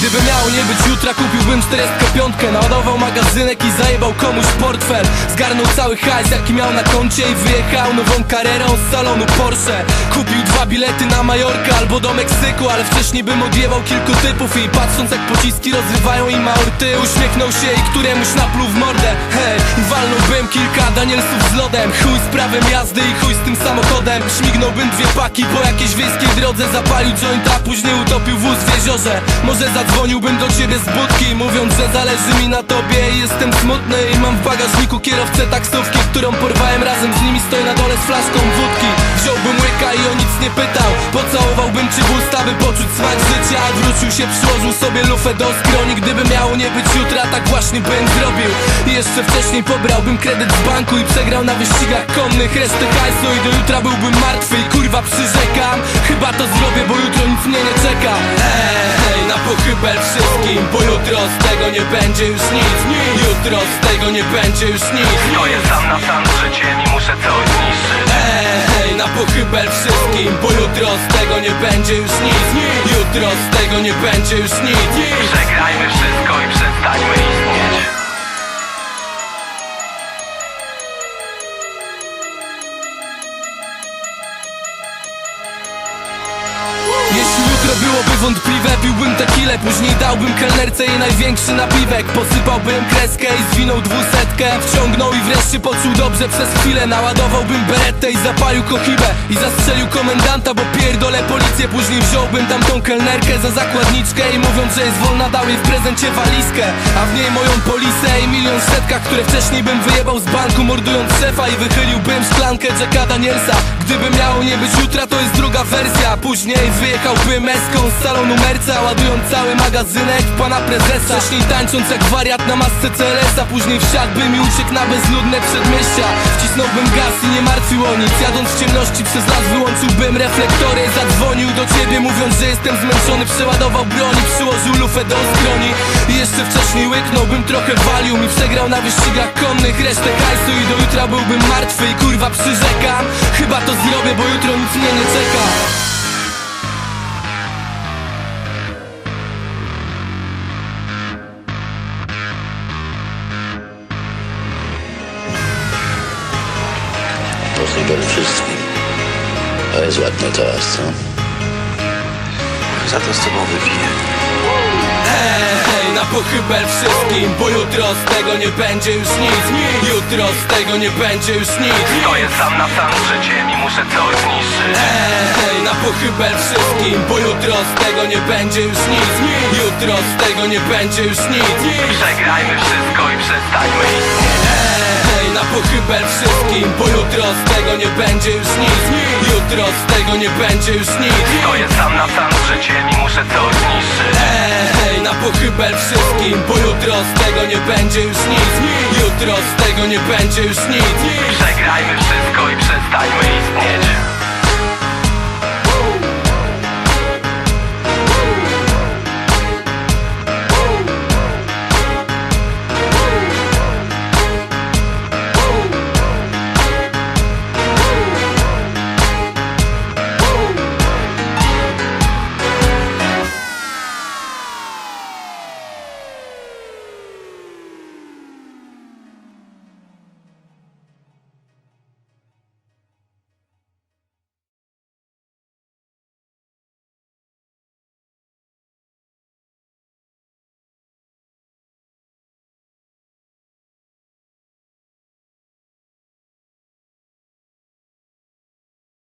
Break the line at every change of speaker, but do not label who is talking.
Gdyby miało nie być jutra kupiłbym 45 Naładował magazynek i zajebał komuś portfel. Zgarnął cały hajs jaki miał na koncie I wyjechał nową karierą z salonu Porsche. Kupił dwa bilety na Majorkę albo do Meksyku Ale wcześniej bym odjebał kilku typów I patrząc jak pociski rozrywają im aorty Uśmiechnął się i któremuś napluł w mordę. Hej, i walnąłbym kilka Danielsów z lodem. Chuj z prawem jazdy i chuj z tym samochodem. Śmignąłbym dwie paki po jakiejś wiejskiej drodze Zapalił jointa, później utopił wóz w jeziorze. Może zadzwoniłbym do ciebie z budki Mówiąc, że zależy mi na tobie. Jestem smutny I mam w bagażniku kierowcę taksówki Którą porwałem razem z nimi. Stoję na dole z flaszką wódki. Wziąłbym łyka i o nic nie pytał. Pocałowałbym ci w usta, by poczuć smak życia. Odwrócił się, przyłożył sobie lufę do skroni. Gdyby miało nie być jutra, tak właśnie bym zrobił. I jeszcze wcześniej pobrałbym kredyt z banku I przegrał na wyścigach konnych. Resztę hajsu I do jutra byłbym martwy i kurwa przyrzekam. Chyba to zrobię, bo jutro nic mnie nie czeka wszystkim Bo jutro z tego nie będzie już nic. Jutro z tego nie będzie już nic.
Stoję sam na sam z życiem i muszę coś zniszczyć.
Ej, hej, na pochybel wszystkim Bo jutro z tego nie będzie już nic. Jutro z tego nie będzie już nic.
Przegrajmy wszystko i przestańmy istnieć.
Jeśli jutro byłoby wątpliwe, piłbym tequilę Później dałbym kelnerce jej największy napiwek. Posypałbym kreskę i zwinął dwusetkę. Wciągnął i wreszcie poczuł dobrze przez chwilę. Naładowałbym beretę i zapalił kochibę. I zastrzelił komendanta, bo pierdolę policję. Później wziąłbym tamtą kelnerkę za zakładniczkę I mówiąc, że jest wolna dał jej w prezencie walizkę. A w niej moją polisę i milion w setkach Które wcześniej bym wyjebał z banku mordując szefa I wychyliłbym szklankę Jacka Danielsa. Gdyby miało nie być jutra, to jest druga wersja. Później wyjechałbym eską z Merca Ładując cały magazynek pana prezesa. Wcześniej tańcząc jak wariat na masce CLS-a Później wsiadłbym i uciekł na bezludne przedmieścia. Wcisnąłbym gaz i nie martwił o nic. Jadąc w ciemności przez las wyłączyłbym reflektory. Zadzwonił do ciebie mówiąc, że jestem zmęczony. Przeładował broń i przyłożył lufę do skroni I jeszcze wcześniej łyknąłbym trochę walium I przegrał na wyścigach konnych. Resztę hajsu I do jutra byłbym martwy. I kurwa przyrzekam Chyba to zrobię, bo jutro nic mnie nie czeka
Pochybel wszystkim. To jest ładny toast, co?
Za to z tobą wypiję.
Hej, na pochybel wszystkim, bo jutro z tego nie będzie już nic. Jutro z tego nie będzie już nic.
Stoję sam na sam z życiem i muszę coś zniszczyć.
Hej, na pochybel wszystkim, bo jutro z tego nie będzie już nic. Jutro z tego nie będzie już nic.
Przegrajmy wszystko i przestańmy istnieć
Pochybel wszystkim, bo jutro z tego nie będzie już nic. Jutro z tego nie będzie już nic.
Stoję sam na sam z życiem i muszę coś zniszczyć
Hej, na pochybel wszystkim, bo jutro z tego nie będzie już nic. Jutro z tego nie będzie już nic.
Przegrajmy wszystko i przestańmy istnieć